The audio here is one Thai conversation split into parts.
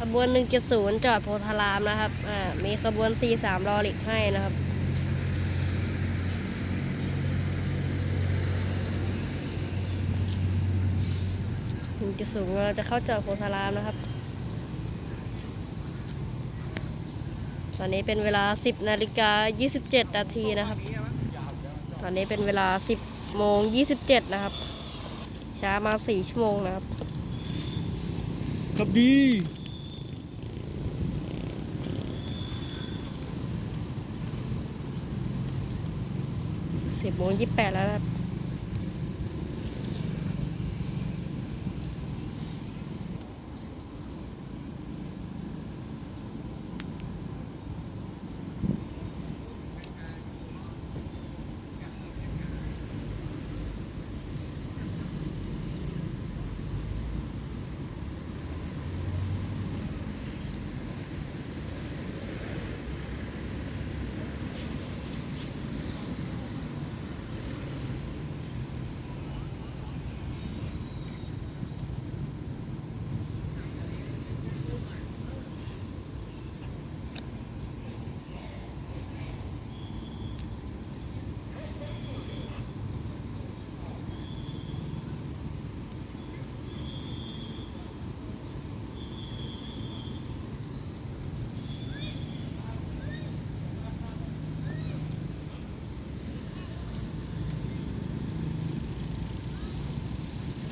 ขบวน 170 จอดโพธารามนะครับ อ่า มีขบวน 43 รอหลีกให้นะครับ170เราจะเข้าจอดโพธารามนะครับ ตอนนี้เป็นเวลา 10นาฬิกา27 นาทีนะครับ ตอนนี้เป็นเวลา 10โมง27 นะครับ ช้ามา 4 ชั่วโมงนะครับ ครับดี สิบโมงยี่สิบแปดแล้วครั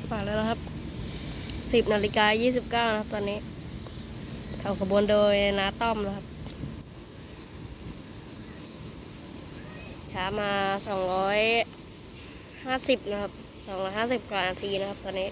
ฝากแล้วนะครับ10นาฬิกา29นะครับ ตอนนี้ทำขบวนโดยนาต้อมนะครับ ช้ามา250นะครับ250กว่านาทีนะครับ ตอนนี้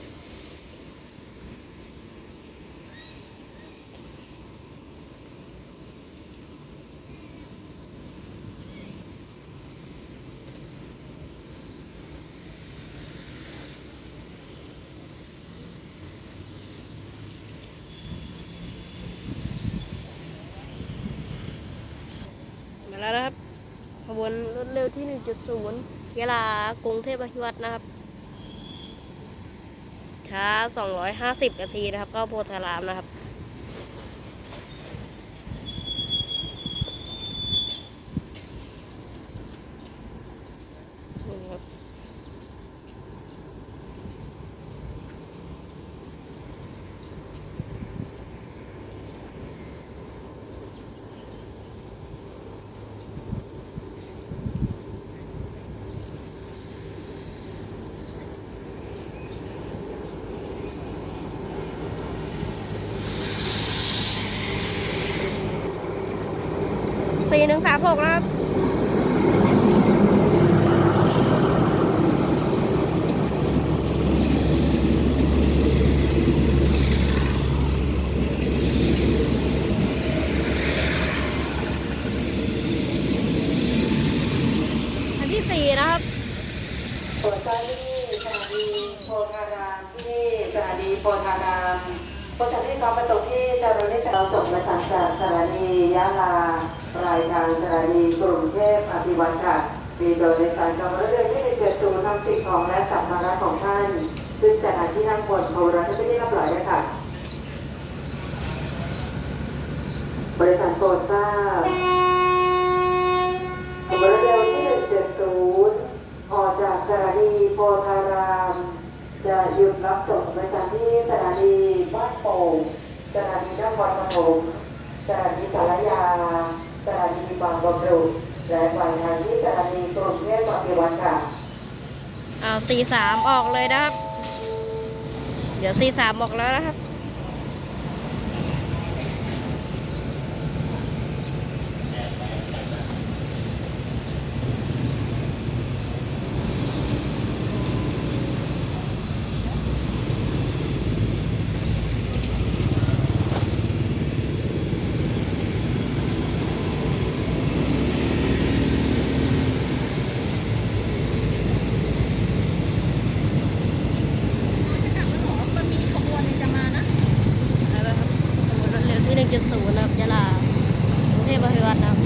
มาแล้วนะครับ ขบวนรถเร็วที่ 1.0เวลากรุงเทพอภิวัตรนะครับ ช้า 250นาทีนะครับ ก็โพธารามนะครับ สี่หนึ่งสามหกนะครับอันที่สี่นะครับตรวจที่สถานีโพธารามที่สถานีโพธารามประชาชนที่ความประสงค์ที่จะรถได้จากเราส่งมาจากจากสถานียะลา ปลายทางสถานีกรุงเทพอภิวัตค่ะ มีโดยโดยสารกำลังเรือที่เกิดสู่นำสิ่งของและสัมภาระของท่านขึ้นจากที่นั่งบนโทรทัศน์ที่เรียบร้อยแล้ค่ะบริษัทโปรดทราบขบวนเร็วที่170 ออกจากสถานีโพธาราม จะหยุดรับส่งประจำที่สถานีบ้านโป่งสถานีนครปฐมสถานีสารยา สถานีบางบำรุและปลายทางที่สถานีกรุงเทพมหานครค่ะเอาสี่สามออกเลยนะครับ เดี๋ยวสี่สามออกแล้วนะครับ गिरेक जास्त होणं आपल्याला हे भरवाना